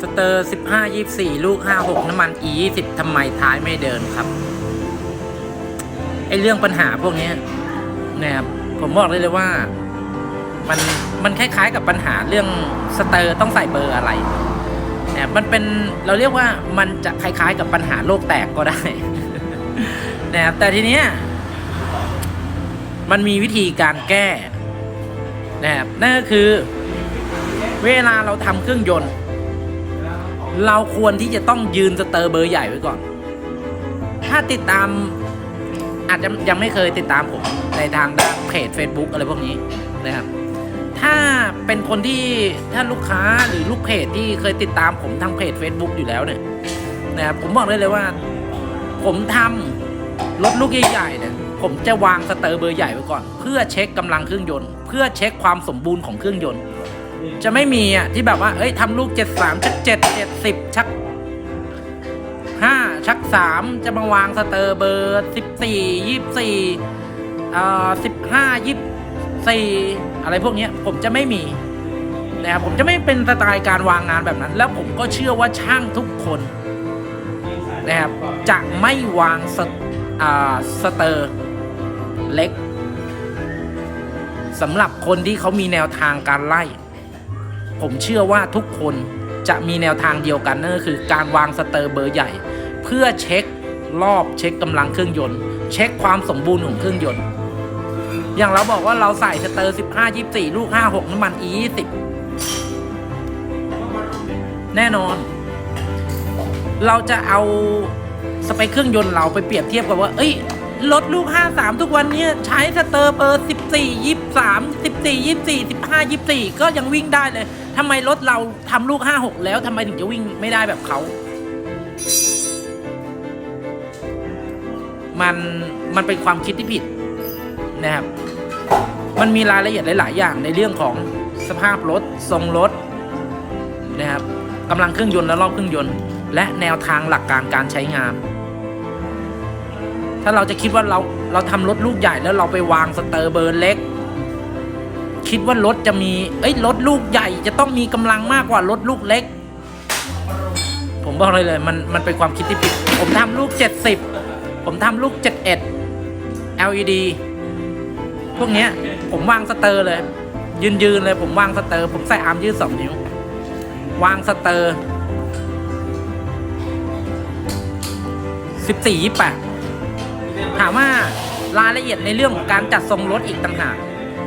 สเตอร์สิบห้ายี่สี่ลูกห้าหกน้ำมัน e ยี่สิบทำไมท้ายไม่เดินครับ ไอเรื่องปัญหาพวกนี้นะครับผมบอกเลยเลยว่า มันมันคล้ายๆกับปัญหาเรื่องสเตอร์ต้องใส่เบอร์อะไรนะครับมันเป็นเราเรียกว่ามันจะคล้ายๆกับปัญหาโลกแตกก็ได้นะครับแต่ทีเนี้ยมันมีวิธีการแก้นะครับนั่นก็คือ เวลาเราทำเครื่องยนต์ เราควรที่จะต้องยืนสเตอร์เบอร์ใหญ่ไว้ก่อน ถ้าติดตามอาจจะยังไม่เคยติดตามผมในทางด้านเพจ Facebook อะไรพวกนี้นะครับ ถ้าเป็นคนที่ถ้าลูกค้าหรือลูกเพจที่เคยติดตามผมทางเพจ Facebook อยู่แล้วเนี่ยนะครับผมบอกได้เลยว่า ผมทำรถลูกใหญ่ๆเนี่ยผมจะวางสเตอร์เบอร์ใหญ่ไว้ก่อน เพื่อเช็คกำลังเครื่องยนต์ เพื่อเช็คความสมบูรณ์ของเครื่องยนต์ จะไม่มีอะที่แบบว่า เอ้ยทำลูก73ชัก7 70ชัก5ชัก3จะมาวางสเตอร์เบอร์14 24เอ่อ15 24อะไรพวกนี้ผมจะไม่มีนะครับผมจะไม่เป็นสไตล์การวางงานแบบนั้น แล้วผมก็เชื่อว่าช่างทุกคนนะครับจะไม่วางสอ่าสเตอร์เล็กสำหรับคนที่เขามีแนวทางการไล่ ผมเชื่อว่าทุกคนจะมีแนวทางเดียวกันนั่นก็คือการวางสเตอร์เบอร์ใหญ่ เพื่อเช็ครอบเช็คกำลังเครื่องยนต์ เช็คความสมบูรณ์ของเครื่องยนต์ อย่างเราบอกว่าเราใส่สเตอร์ 15 24 ลูก 56 น้ำมัน e 20 แน่นอน เราจะเอาสเปคเครื่องยนต์เราไปเปรียบเทียบกับว่า เอ้ยรถลูก 53 ทุกวันนี้ใช้สเตอร์เบอร์ 14 23 14 24 15 24 ก็ยังวิ่งได้เลย ทำไมรถเราทำลูก 56 แล้วทำไมถึงจะวิ่งไม่ได้แบบเขา มันมันเป็นความคิดที่ผิดนะครับ มันมีรายละเอียดหลาย ๆ อย่างในเรื่องของสภาพรถ ทรงรถนะครับกำลังเครื่องยนต์และรอบเครื่องยนต์ และแนวทางหลักการการใช้งาน ถ้าเราจะคิดว่าเราเราทำรถลูกใหญ่แล้วเราไปวางสเตอร์เบอร์เล็ก คิดว่ารถจะมี เอ้ยรถลูกใหญ่จะต้องมีกำลังมากกว่ารถลูกเล็ก ผมบอกเลยเลยมันมันเป็นความคิดที่ผิด ผมทำลูก 70 ผมทำลูก 71 LED พวกเนี้ย ผมวางสเตอร์เลย ยืนยืนเลย ผมวางสเตอร์ ผมใส่อาร์มยืดสองนิ้ว วางสเตอร์สิบสี่ยี่แปดถามว่ารายละเอียดในเรื่องของการจัดทรงรถอีกต่างหาก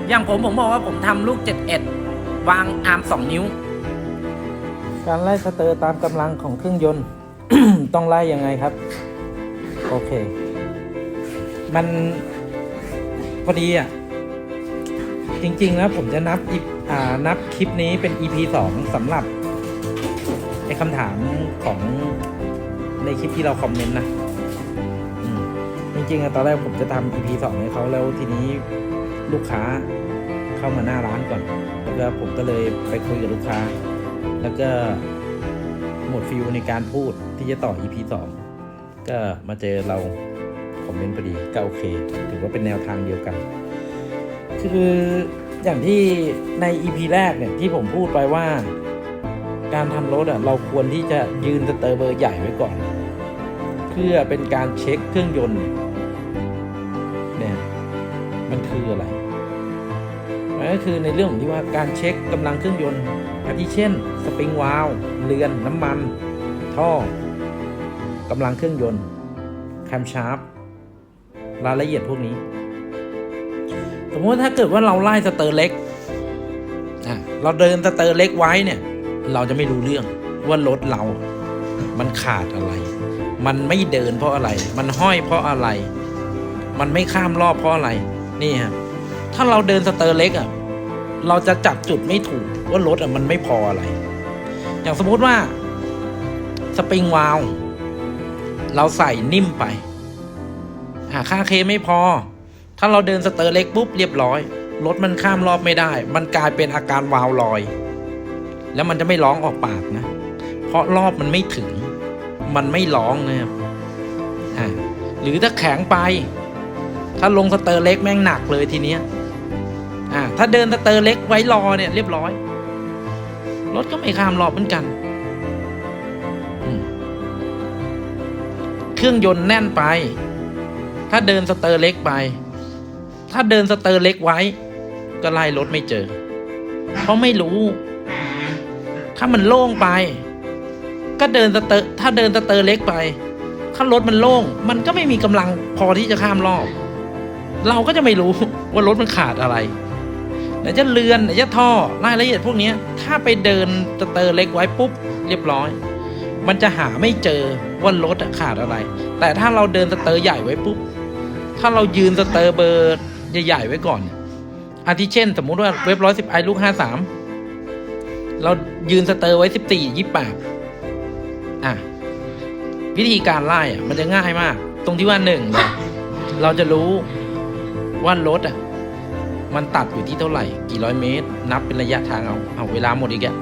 อย่างผมผมบอกว่าผมทำลูก 71 วางอาร์ม 2 นิ้ว การไล่สเตอร์ตามกำลังของเครื่องยนต์ ต้องไล่ยังไงครับ โอเค มันพอดีอะ จริงๆแล้วผมจะนับอีอ่านับคลิปนี้เป็น EP 2สำหรับไอ้คำถามของในคลิปที่เราคอมเมนต์นะจริงๆอะตอนแรกผมจะทำ EP 2ให้เขาแล้วทีนี้ ลูกค้าเข้ามาหน้าร้านก่อน แล้วก็ผมก็เลยไปคุยกับลูกค้า แล้วก็หมดฟิลในการพูดที่จะต่อ EP 2 ก็มาเจอเราคอมเมนต์พอดีก็โอเค ถือว่าเป็นแนวทางเดียวกัน คืออย่างที่ใน EP แรกเนี่ยที่ผมพูดไปว่า การทำรถอะเราควรที่จะยืนสเตอร์เบอร์ใหญ่ไว้ก่อน เพื่อเป็นการเช็คเครื่องยนต์ มันคืออะไรมันก็คือในเรื่องของที่ว่าการเช็คกำลังเครื่องยนต์อาทิเช่น สปริงวาลวเรือนน้ำมัน ท่อกำลังเครื่องยนต์แคมชาร์ปรายละเอียดพวกนี้ สมมติถ้าเกิดว่าเราไล่สเตอร์เล็กเราเดินสเตอร์เล็กไว้เนี่ย เราจะไม่รู้เรื่องว่ารถเรา มันขาดอะไร มันไม่เดินเพราะอะไร มันห้อยเพราะอะไร มันไม่ข้ามรอบเพราะอะไร นี่ครับถ้าเราเดินสเตอร์เล็กอะเราจะจับจุดไม่ถูกว่ารถอะมันไม่พออะไร อย่างสมมุติว่าสปริงวาลเราใส่นิ่มไปหาค่าเคไม่พอ ถ้าเราเดินสเตอร์เล็กปุ๊บเรียบร้อย รถมันข้ามรอบไม่ได้ มันกลายเป็นอาการวาวลอย แล้วมันจะไม่ร้องออกปากนะ เพราะรอบมันไม่ถึง มันไม่ร้องนะครับหรือถ้าแข็งไป ถ้าลงสเตอร์เล็กแม่งหนักเลยทีเนี้ยอ่าถ้าเดินสเตอร์เล็กไว้รอเนี่ยเรียบร้อย รถก็ไม่ข้ามรอบเหมือนกันเครื่องยนต์แน่นไป ถ้าเดินสเตอร์เล็กไป ถ้าเดินสเตอร์เล็กไว้ ก็ไล่รถไม่เจอ เพราะไม่รู้ ถ้ามันโล่งไป ก็เดินสเตอร์ ถ้าเดินสเตอร์เล็กไป ถ้ารถมันโล่ง มันก็ไม่มีกำลังพอที่จะข้ามรอบ เราก็จะไม่รู้ว่ารถมันขาดอะไรไหนจะเรือนไหนจะท่อรายละเอียดพวกนี้ถ้าไปเดินสเตอร์เล็กไว้ปุ๊บเรียบร้อย มันจะหาไม่เจอว่ารถขาดอะไร แต่ถ้าเราเดินสเตอร์ใหญ่ไว้ปุ๊บ ถ้าเรายืนสเตอร์เบอร์ใหญ่ๆไว้ก่อนอาทิเช่น สมมุติว่าเว็บร้อยสิบไอลูกห้าสามเรายืนสเตอร์ไว้สิบสี่ยี่แปดอะ วิธีการไล่อะมันจะง่ายมาก ตรงที่ว่าหนึ่งเราจะรู้ ว่ารถอะ มันตัดอยู่ที่เท่าไหร่ กี่ร้อยเมตร นับเป็นระยะทางเอา เอาเวลาหมดอีกอะ